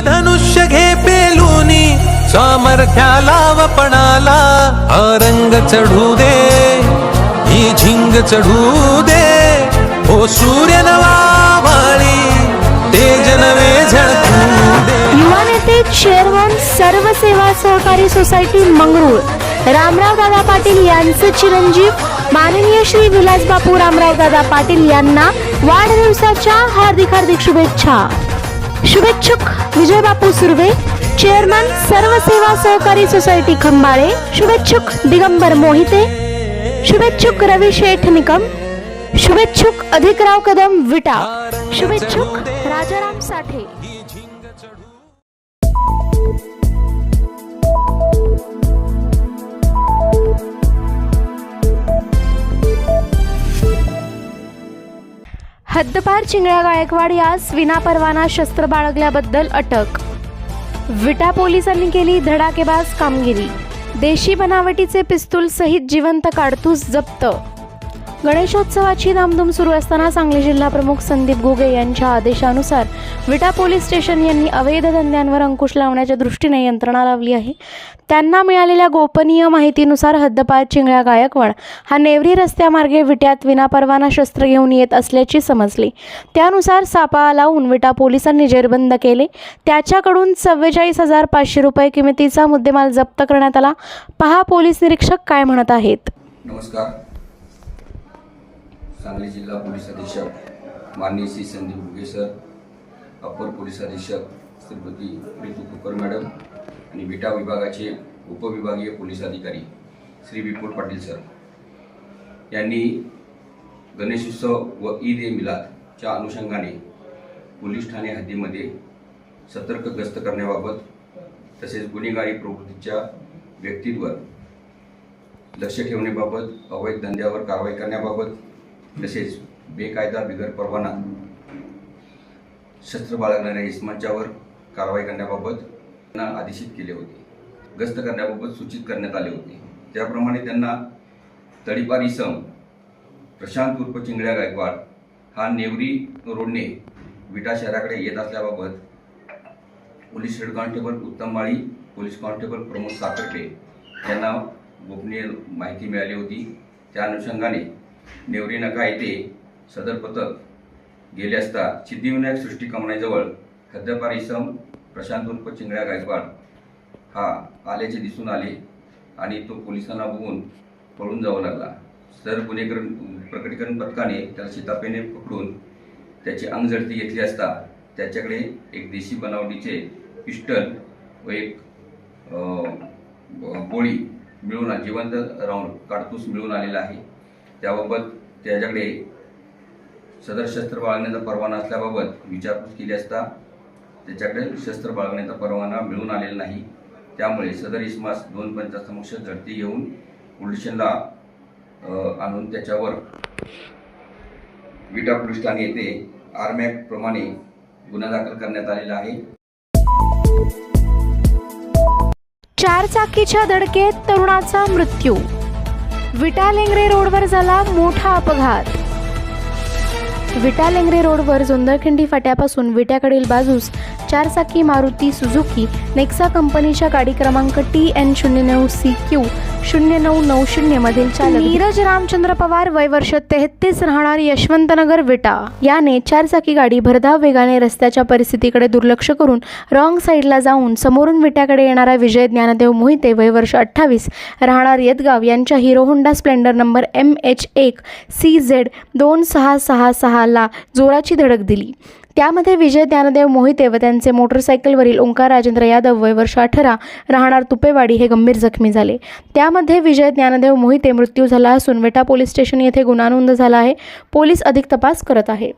धनुष्य घे पेलुनी सामर्थ्याला वपणाला हा रंग चढू दे ही झिंग चढू दे. ओ सूर्य नवा माळी तेज नवे झळकू दे. युवा चेअरमन सर्व सेवा सहकारी सोसायटी मंगरूळ. रामराव दादा पाटील यांचे चिरंजीव. माननीय श्री विलास बापू रामराव दादा पाटील यांना वाढदिवसाच्या हार्दिक हार्दिक शुभेच्छा. शुभेच्छुक विजय बापू सुर्वे चेअरमन सर्व सेवा सहकारी सोसायटी खंबाळे शुभेच्छुक दिगंबर मोहिते शुभेच्छुक रवी शेठ निकम शुभेच्छुक अधिकराव कदम विटा शुभेच्छुक राजाराम साठे. हद्दपार चिंगळ्या गायकवाड यास विनापरवाना शस्त्र बाळगल्याबद्दल अटक. विटा पोलिसांनी केली धडाकेबाज कामगिरी. देशी बनावटीचे पिस्तूल सहित जिवंत काडतूस जप्त. गणेशोत्सवाची धामधूम सुरू असताना सांगली जिल्हा प्रमुख संदीप घुगे यांच्या आदेशानुसार विटा पोलीस स्टेशन यांनी अवैध धंद्यांवर अंकुश लावण्याच्या दृष्टीने यंत्रणा लावली आहे. त्यांना मिळालेल्या गोपनीय माहितीनुसार हद्दपार चिंगळ्या गायकवाड हा नेवरी रस्त्यामार्गे विट्यात विनापरवाना शस्त्र घेऊन येत असल्याची समजली. त्यानुसार सापळा लावून विटा पोलिसांनी जेरबंद केले. त्याच्याकडून चव्वेचाळीस हजार पाचशे रुपये किमतीचा मुद्देमाल जप्त करण्यात आला. पहा पोलीस निरीक्षक काय म्हणत आहेत. नमस्कार. सांगली जिल्हा पोलीस अधीक्षक माननीय Shri Sandeep Bhuge sir upper police अधीक्षक श्रीमती ऋतू कुकर मॅडम आणि विटा विभागाचे उपविभागीय पोलीस अधिकारी श्री विपुल पाटील सर. यांनी गणेशोत्सव व ईद ए मिलादच्या अनुषंगाने पोलीस ठाणे हद्दीमध्ये सतर्क गस्त करण्याबाबत तसेच गुन्हेगारी प्रवृत्तीच्या व्यक्तींवर लक्ष ठेवण्याबाबत अवैध धंद्यावर कारवाई करण्याबाबत तसेच बेकायदा बिगर परवाना शस्त्र बाळगणाऱ्या इसमांच्यावर कारवाई करण्याबाबत त्यांना आदेशित केले होते. गस्त करण्याबाबत सूचित करण्यात आले होते. त्याप्रमाणे त्यांना तडीपार इसम प्रशांत उर्फ चिंगळ्या गायकवाड हा नेवरी रोडने विटा शहराकडे येत असल्याबाबत police head constable Uttam Mali police constable Pramod Satarde यांना गोपनीय माहिती मिळाली होती. त्या अनुषंगाने नेवरी नका येथे सदर पथक गेले असता सिद्धिविनायक सृष्टी कमानीजवळ हद्दपार इसम प्रशांत उर्फ चिंगळ्या गायकवाड. हा आल्याचे दिसून आले आणि तो पोलिसांना बघून पळून जावं लागला. सर गुन्हेकरण प्रकटीकरण पथकाने त्याला शितापेने पकडून त्याची अंगझडती घेतली असता त्याच्याकडे एक देशी बनावटीचे पिस्टल व एक गोळी मिळून जिवंत राऊंड काडतूस मिळून आलेला आहे. त्याबाबत त्याच्याकडे सदर शस्त्र बाळगण्याचा परवाना असल्याबाबत विचारपूस केली असता त्याच्याकडे शस्त्र बाळगण्याचा परवाना मिळून आलेला नाही. त्यामुळे सदर इसमास दोन पंचासमक्ष झडती घेऊन पोलिशनला आणून त्याच्यावर विटा पोलीस ठाणे येथे आर्मॅकप्रमाणे गुन्हा दाखल करण्यात आलेला आहे. चार चाकीच्या धडकेत तरुणाचा मृत्यू विटालेंगरे रोडवर झाला मोठा अपघात. विटालेंगरे रोडवर जोंदळखिंडी फाट्यापासून विट्याकडील बाजूस चारचाकी मारुती सुझुकी नेक्सा कंपनीच्या गाडी क्रमांक टी एन शून्य नऊ सी क्यू शून्य नऊ नऊ शून्य मधील चालक नीरज रामचंद्र पवार वय वर्ष तेहतीस राहणार यशवंतनगर विटा. याने चारचाकी गाडी भरधाव वेगाने रस्त्याच्या परिस्थितीकडे दुर्लक्ष करून रॉंग साईडला जाऊन समोरून विट्याकडे येणारा विजय ज्ञानदेव मोहिते वय वर्ष अठ्ठावीस राहणार येदगाव यांच्या Hero Honda Splendor number M H एक सी झेड दोन सहा सहा सहाला जोराची धडक दिली. त्यामध्ये विजय ज्ञानदेव मोहिते व त्यांचे मोटरसायकलवरील ओंकार राजेंद्र यादव वय वर्ष अठरा राहणार तुपेवाडी हे गंभीर जखमी झाले. त्यामध्ये विजय ज्ञानदेव मोहिते मृत्यू झाला असून वेटा पोलीस स्टेशन येथे गुन्हा नोंद झाला आहे. पोलीस अधिक तपास करत आहे.